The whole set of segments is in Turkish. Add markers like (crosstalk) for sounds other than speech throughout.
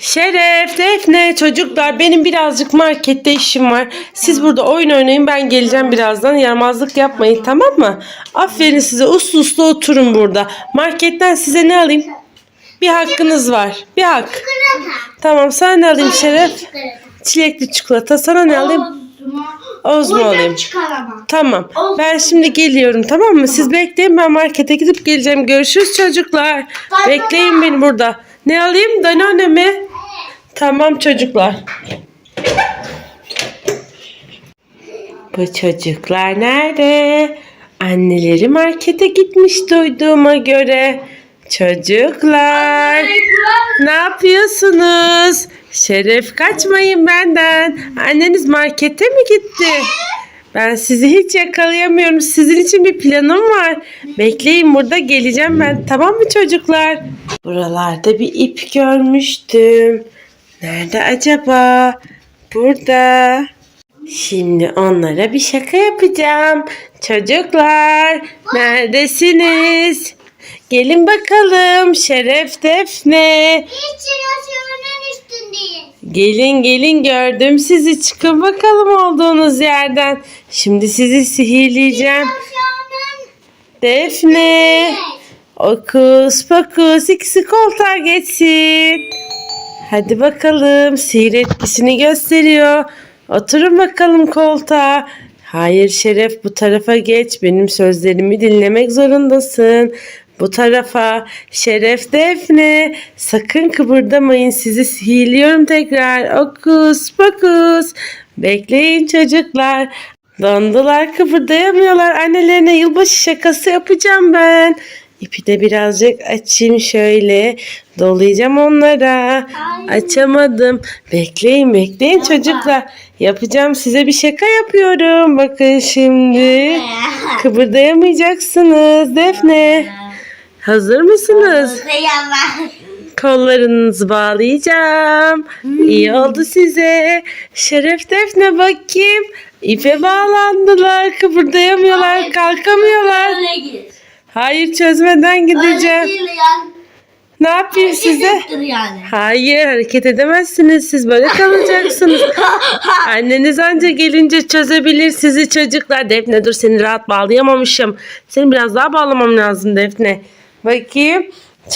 Şeref, Defne, çocuklar benim birazcık markette işim var. Siz burada oyun oynayın ben geleceğim birazdan. Yaramazlık yapmayın tamam mı? Aferin size uslu uslu oturun burada. Marketten size ne alayım? Bir hakkınız var. Bir hak. Tamam sana ne alayım Şeref? Çilekli çikolata. Sana ne alayım? Oz mu alayım? Tamam. Ben şimdi geliyorum tamam mı? Siz bekleyin ben markete gidip geleceğim. Görüşürüz çocuklar. Bekleyin beni burada. Ne alayım? Danone mi? Tamam çocuklar. Bu çocuklar nerede? Anneleri markete gitmiş duyduğuma göre. Çocuklar ne yapıyorsunuz? Şeref kaçmayın benden. Anneniz markete mi gitti? Ben sizi hiç yakalayamıyorum. Sizin için bir planım var. Bekleyin burada geleceğim ben. Tamam mı çocuklar? Buralarda bir ip görmüştüm. Nerede acaba? Burada. Şimdi onlara bir şaka yapacağım. Çocuklar, neredesiniz? Gelin bakalım. Şeref Defne. Hiç şuraşımının üstündeyiz. Gelin gelin gördüm sizi. Çıkın bakalım olduğunuz yerden. Şimdi sizi sihirleyeceğim. Şuraşımının Defne. Okus pokus ikisi koltuğa geçsin. Hadi bakalım sihir etkisini gösteriyor. Oturun bakalım koltuğa. Hayır Şeref bu tarafa geç. Benim sözlerimi dinlemek zorundasın. Bu tarafa. Şeref Defne. Sakın kıpırdamayın. Sizi sihirliyorum tekrar. Okus pokus. Bekleyin çocuklar. Dondular kıpırdayamıyorlar. Annelerine yılbaşı şakası yapacağım ben. İpi de birazcık açayım şöyle. Dolayacağım onlara. Açamadım. Bekleyin bekleyin çocuklar. Yapacağım size bir şaka yapıyorum. Bakın şimdi. Kıpırdayamayacaksınız Defne. Hazır mısınız? Kollarınızı bağlayacağım. İyi oldu size. Şeref Defne bakayım. İpe bağlandılar. Kıpırdayamıyorlar. Kalkamıyorlar. Hayır çözmeden gideceğim. Öyle değil yani. Ne yapayım size? Hissettir yani. Hayır hareket edemezsiniz. Siz böyle (laughs) kalacaksınız. Anneniz anca gelince çözebilir sizi çocuklar. Defne dur seni rahat bağlayamamışım. Seni biraz daha bağlamam lazım Defne. Bakayım.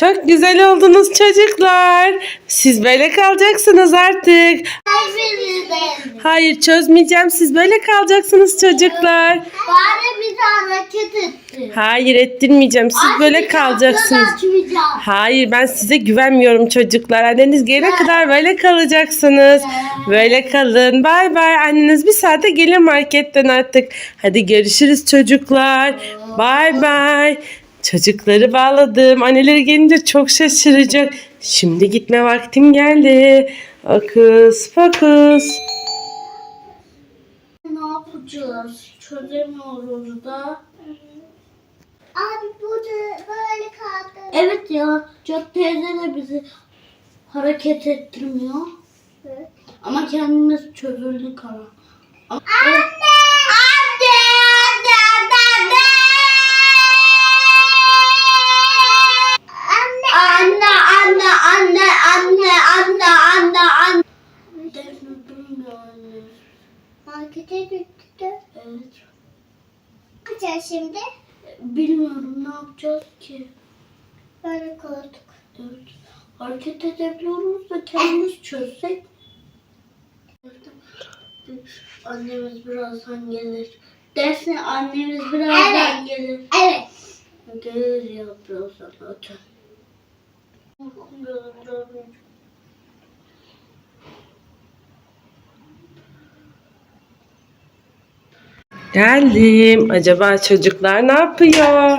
Çok güzel oldunuz çocuklar. Siz böyle kalacaksınız artık. Hayır çözmeyeceğim. Siz böyle kalacaksınız çocuklar. Bari bir daha hareket etti. Hayır ettirmeyeceğim. Siz böyle kalacaksınız. Hayır ben size güvenmiyorum çocuklar. Anneniz gelene kadar böyle kalacaksınız. Böyle kalın. Bay bay. Anneniz bir saate gelir marketten artık. Hadi görüşürüz çocuklar. Bay bay. Çocukları bağladım. Anneleri gelince çok şaşıracak. Şimdi gitme vaktim geldi. Okus pokus. Ne yapacağız? Çözemiyoruz da. Abi burada böyle kaldı. Evet ya. Çok teyze de bizi hareket ettirmiyor. Ama kendimiz çözüldük ama. Anne! Anne! Markete gitti. Evet. Ne yapacağız şimdi? Bilmiyorum ne yapacağız ki. Böyle koltuk. Evet. Hareket edebiliyoruz da kendimiz çözsek. Annemiz birazdan gelir. Defne annemiz birazdan gelir. Evet. Gelir ya birazdan zaten. Korkuyorum birazdan. Geldim. Acaba çocuklar ne yapıyor?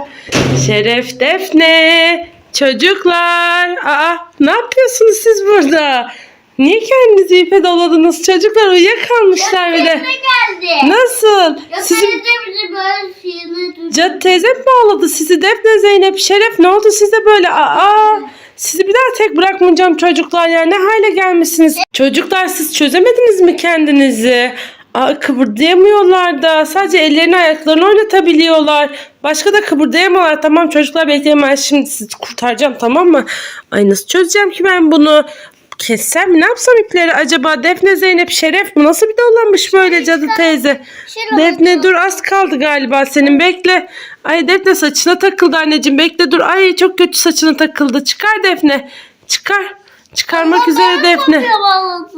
Şeref Defne. Çocuklar. Aa, ne yapıyorsunuz siz burada? Niye kendinizi ipe doladınız? Çocuklar uyuyakalmışlar bir de. Defne geldi. Nasıl? Ya Sizin teyze bizi böyle. Cadı teyzem mi ağladı sizi? Defne, Zeynep, Şeref ne oldu size böyle? Aa, sizi bir daha tek bırakmayacağım çocuklar ya. Ne hale gelmişsiniz? Çocuklar siz çözemediniz mi kendinizi? Aa, kıpırdayamıyorlar da. Sadece ellerini ayaklarını oynatabiliyorlar. Başka da kıpırdayamıyorlar. Tamam çocuklar bekleyin ben şimdi sizi kurtaracağım tamam mı? Ay nasıl çözeceğim ki ben bunu? Kessem mi? Ne yapsam ipleri acaba? Defne Zeynep Şeref mi? Nasıl bir dolanmış böyle cadı teyze? Defne dur az kaldı galiba senin bekle. Ay Defne saçına takıldı anneciğim bekle dur. Ay çok kötü saçına takıldı. Çıkar Defne. Çıkar. Çıkarmak üzere Defne.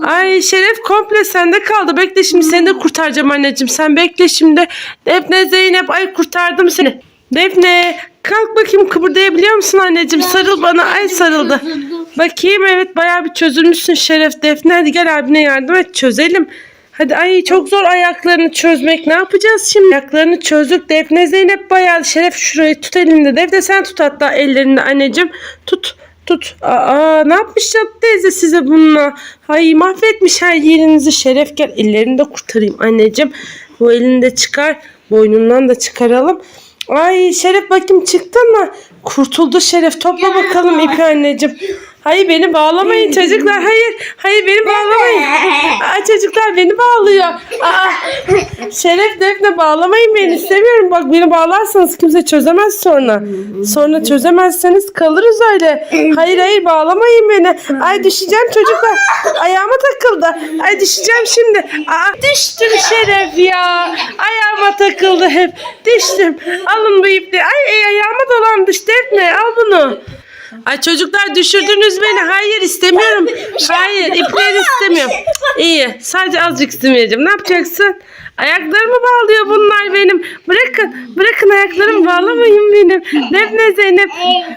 Ay Şeref komple sende kaldı. Bekle şimdi seni de kurtaracağım anneciğim. Sen bekle şimdi. Defne Zeynep ay kurtardım seni. Defne kalk bakayım kıpırdayabiliyor musun anneciğim? Sarıl bana. Ay sarıldı. Bakayım evet bayağı bir çözülmüşsün Şeref. Defne hadi gel abine yardım et çözelim. Hadi ay çok zor ayaklarını çözmek. Ne yapacağız şimdi? Ayaklarını çözdük. Defne Zeynep bayağı Şeref şurayı tut elinde. Defne sen tut hatta ellerinde anneciğim. Tut. Tut. Aa ne yapmış ya teyze size bununla? Ay mahvetmiş her yerinizi. Şeref gel ellerini de kurtarayım anneciğim. Bu elini de çıkar. Boynundan da çıkaralım. Ay Şeref bakayım çıktın mı? Kurtuldu Şeref. Topla bakalım ipi anneciğim. Hayır beni bağlamayın çocuklar. Hayır. Hayır beni bağlamayın. Aa, çocuklar beni bağlıyor. Aa, Şeref Defne bağlamayın beni. istemiyorum. Bak beni bağlarsanız kimse çözemez sonra. Sonra çözemezseniz kalırız öyle. Hayır hayır bağlamayın beni. Ay düşeceğim çocuklar. Ayağıma takıldı. Ay düşeceğim şimdi. Aa, düştüm Şeref ya. Ayağıma takıldı hep. Düştüm. Alın bu ipleri. Ay, ay ayağıma dolandı. Defne al bunu. Ay çocuklar düşürdünüz beni. Hayır istemiyorum. Hayır ipleri istemiyorum. İyi sadece azıcık izin vereceğim. Ne yapacaksın? Ayaklarımı bağlıyor bunlar benim. Bırakın. Bırakın ayaklarımı bağlamayın benim. Defne Zeynep.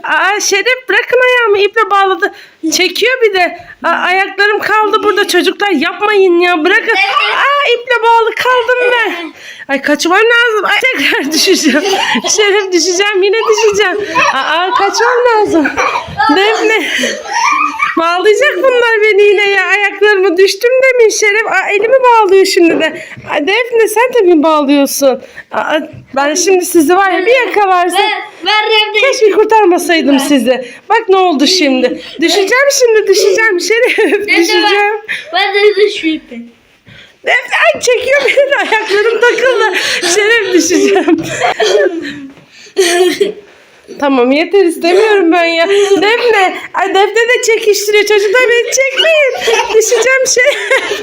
Aa, Şeref bırakın ayağımı iple bağladı. Çekiyor bir de. Aa, ayaklarım kaldı burada çocuklar. Yapmayın ya. Bırakın. Aa, iple bağlı kaldım ben. Ay kaçmam lazım. Ay, tekrar (laughs) düşeceğim. Şeref düşeceğim. Yine düşeceğim. Aa, kaçmam lazım. Defne. (laughs) Bağlayacak bunlar beni yine ya. Ayaklarımı düştüm demin Şeref. Aa, elimi bağlıyor şimdi de. Aa, Defne sen de mi bağlıyorsun? Aa, ben şimdi sizi var ya bir yakalarsam. Keşke kurtarmasaydım sizi. Bak ne oldu şimdi. Düşeceğim şimdi düşeceğim Şeref. Düşeceğim. Ben de düşeyim. Defne ay çekiyor beni de ayaklarım takıldı. Şeref düşeceğim. (laughs) Tamam yeter istemiyorum ben ya. (laughs) Defne. Ay Defne de çekiştiriyor. Çocuklar beni çekmeyin. Düşeceğim şey.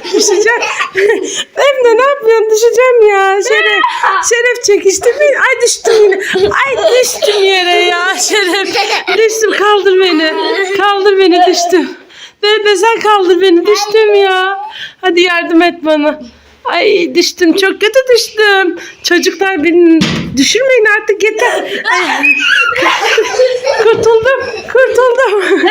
(laughs) Düşeceğim. Defne ne yapıyorsun? Düşeceğim ya. Şeref. Şeref çekiştirmeyin. Ay düştüm yine. Ay düştüm yere ya. Şeref. Düştüm kaldır beni. Kaldır beni düştüm. Defne sen kaldır beni. Düştüm ya. Hadi yardım et bana. Ay düştüm çok kötü düştüm. Çocuklar beni düşürmeyin artık yeter. (laughs) Kurtuldum kurtuldum.